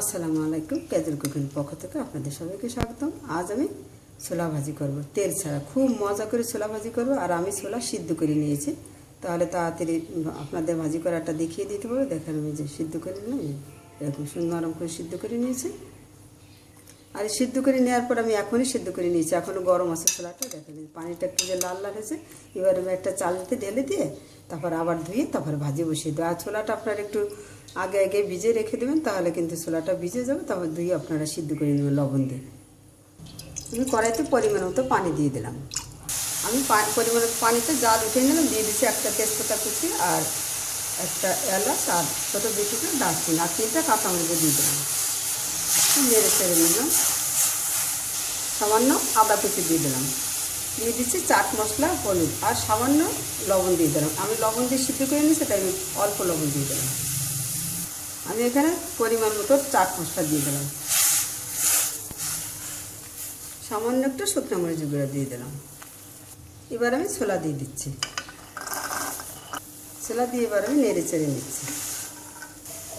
আসসালামু আলাইকুম casual cooking পক্ষ থেকে আপনাদের সবাইকে স্বাগতম। আজ আমি ছোলা ভাজি করব। তেল ছাড়া খুব মজা করে ছোলা ভাজি করব আর আমি ছোলা সিদ্ধ করে নিয়েছি। তাহলে তাড়াতাড়ি আপনাদের ভাজি করাটা দেখিয়ে দিতে পারব দেখেন আমি যে সিদ্ধ করে নিলাম এরকম সুন্দর করে সিদ্ধ করে নিয়েছি। আর সিদ্ধ করে নেওয়ার পর আমি এখনই সিদ্ধ করে নিয়েছি। এখনও গরম আছে ছোলাটা, দেখেন পানিটা একটু যে লাল লাল হয়েছে। এবার আমি একটা চালতে ঢেলে দিয়ে তারপর আবার ধুয়ে তারপর ভাজি বসিয়ে দেবো। আর ছোলাটা আপনার একটু আগে আগে ভিজে রেখে দেবেন, তাহলে কিন্তু ছোলাটা ভিজে যাবে। তারপর ধুয়ে আপনারা সিদ্ধ করে নেবেন লবণ দিয়ে। আমি কড়াইতে পরিমাণ মতো পানি দিয়ে দিলাম। আমি পরিমাণ পানিতে জাল উঠে নিলাম, দিয়ে দিচ্ছি একটা তেজপাতা কুচি আর একটা এলাচ আর ছোটো করে দারচিনি। আর তিনটা কাঁচামরিচ দিয়ে দিলাম। নেড়ে চেড়ে নিলাম। সামান্য আদা কুচি দিয়ে দিলাম। দিয়ে দিচ্ছি চাট মশলা, হলুদ আর সামান্য লবণ দিয়ে দিলাম। আমি লবণ দিয়ে সিদ্ধ করে নিই সেটা আমি অল্প লবণ দিয়ে দিলাম। আমি এখানে পরিমাণ মতো চাট মশলা দিয়ে দিলাম। সামান্য একটা শুকনো মরিচ গুঁড়ো দিয়ে দিলাম। এবার আমি ছোলা দিয়ে দিচ্ছি। ছোলা দিয়ে এবার আমি নেড়ে চেড়ে নিচ্ছি।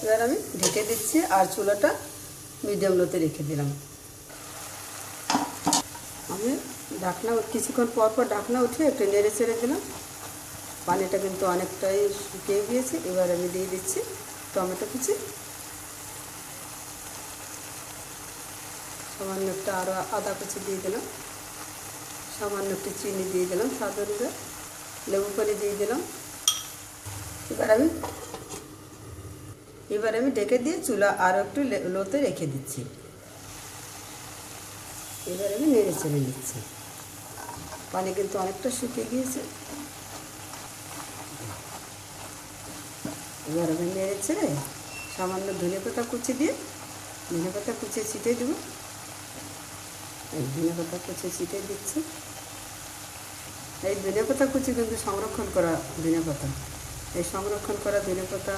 এবার আমি ঢেকে দিচ্ছি আর চুলাটা মিডিয়াম লোতে রেখে দিলাম। আমি ঢাকনা কিছুক্ষণ পর পর ঢাকনা উঠে একটু নেড়ে চেড়ে দিলাম। পানিটা কিন্তু অনেকটাই শুকিয়ে গিয়েছে। এবার আমি দিয়ে দিচ্ছি টমেটো কুচি। সামান্য একটা আরও আদা কুচি দিয়ে দিলাম। সামান্য একটু চিনি দিয়ে দিলাম, স্বাদ অনুযায়ী। লেবু পানি দিয়ে দিলাম। এবার আমি এবার আমি ডেকে দিয়ে চুলা আরও একটু লোতে রেখে দিচ্ছি। এবার আমি নেড়ে চেড়ে নিচ্ছি। পানি কিন্তু অনেকটা শুকিয়ে গিয়েছে। এবার নেড়ে ছেড়ে সামান্য ধনে পাতা কুচি দিয়ে, ধনে পাতা কুচিয়ে ছিটে দেবো। ধনে পাতা কুচিয়ে ছিটিয়ে দিচ্ছি। এই ধনে পাতা কুচি কিন্তু সংরক্ষণ করা ধনে পাতা। এই সংরক্ষণ করা ধনে পাতা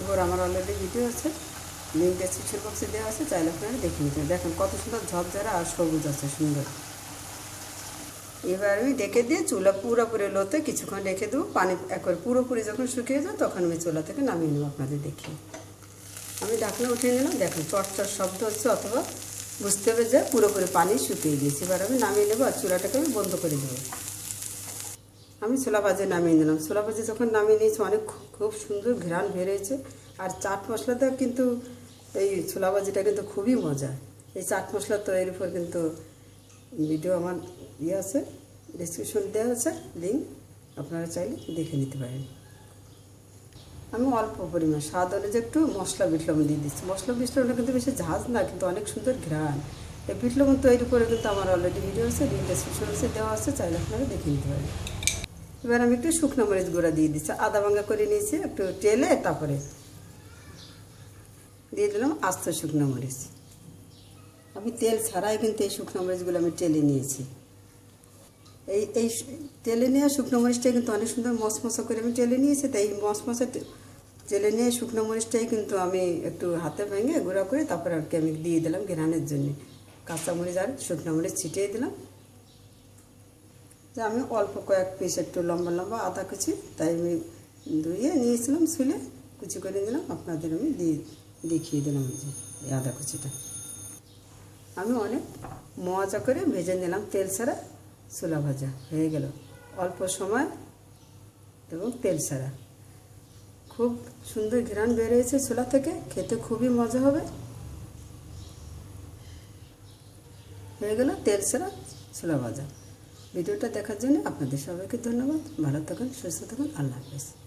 উপর আমার অলরেডি ভিডিও আছে। লিঙ্ক ডেসক্রিপশন বক্সে দেওয়া আছে, চাইলে আপনারা দেখে নিতে দেখেন কত সুন্দর ঝরঝরা আর সবুজ আছে, সুন্দর। এবার আমি ডেকে দিয়ে চুলা পুরোপুরি লোতে কিছুক্ষণ রেখে দেবো। পানি একবার পুরোপুরি যখন শুকিয়ে যায়, তখন আমি চুলা থেকে নামিয়ে নেব আপনাদের দেখি আমি ঢাকনা উঠিয়ে নিলাম। দেখেন, চটচট শব্দ হচ্ছে, অথবা বুঝতে হবে যে পুরোপুরি পানি শুকিয়ে গিয়েছে এবার আমি নামিয়ে নেব আর চুলাটাকে আমি বন্ধ করে দেবো। আমি ছোলা ভাজে নামিয়ে নিলাম। ছোলা ভাজে যখন নামিয়ে নিয়েছি, অনেক খুব সুন্দর ঘ্রাণ বেরিয়েছে। আর চাট মশলাটা কিন্তু, এই ছোলা ভাজিটা কিন্তু খুবই মজা এই চাট মশলা তৈরির উপর কিন্তু ভিডিও আমার ইয়ে আছে ডিসক্রিপশন দেওয়া আছে লিঙ্ক আপনারা চাইলে দেখে নিতে পারেন। আমি অল্প পরিমাণ, স্বাদ অনুযায়ী একটু মশলা বিটলবণ দিয়ে দিচ্ছি। মশলা বিটলবণটা কিন্তু বেশি ঝাঁজ না, কিন্তু অনেক সুন্দর ঘ্রাণ। এই বিটলবণ তৈরি করে কিন্তু আমার অলরেডি ভিডিও আছে লিঙ্ক ডিসক্রিপশন আছে দেওয়া আছে, চাইলে আপনারা দেখে নিতে পারেন। এবার আমি একটু শুকনো মরিচ গুঁড়া দিয়ে দিচ্ছি, আদা ভাঙা করে নিয়েছি, একটু তেলে তারপরে দিয়ে দিলাম আস্ত শুকনো মরিচ। আমি তেল ছাড়াই কিন্তু এই শুকনো মরিচগুলো আমি টেলে নিয়েছি। এই এই তেলে নেওয়া শুকনো মরিচটাই কিন্তু অনেক সুন্দর মশমশা করে আমি টেলে নিয়েছি, তাই মশমশা তেলে নিয়ে শুকনো মরিচটাই কিন্তু আমি একটু হাতে ভেঙে গুঁড়া করে তারপরে আর কি আমি দিয়ে দিলাম ঘেরানের জন্য। কাঁচা মরিচ আর শুকনো মরিচ ছিটিয়ে দিলাম। যে আমি অল্প কয়েক পিস একটু লম্বা লম্বা আদা কুচি, তাই আমি ধুয়ে নিয়েছিলাম শুলে কুচি করে দিলাম আপনাদের আমি দিয়ে দেখিয়ে দিলাম যে, এই আদা কুচিটা। আমি অনেক মজা করে ভেজে নিলাম তেল ছাড়া ছোলা ভাজা। হয়ে গেল। অল্প সময় এবং তেল ছাড়া। খুব সুন্দর ঘ্রাণ বেরিয়েছে ছোলা থেকে। খেতে খুবই মজা হবে। হয়ে গেল তেল ছাড়া ছোলা ভাজা। ভিডিওটা দেখার জন্য আপনাদের সবাইকে ধন্যবাদ। ভালো থাকুন, সুস্থ থাকুন। আল্লাহ হাফেজ।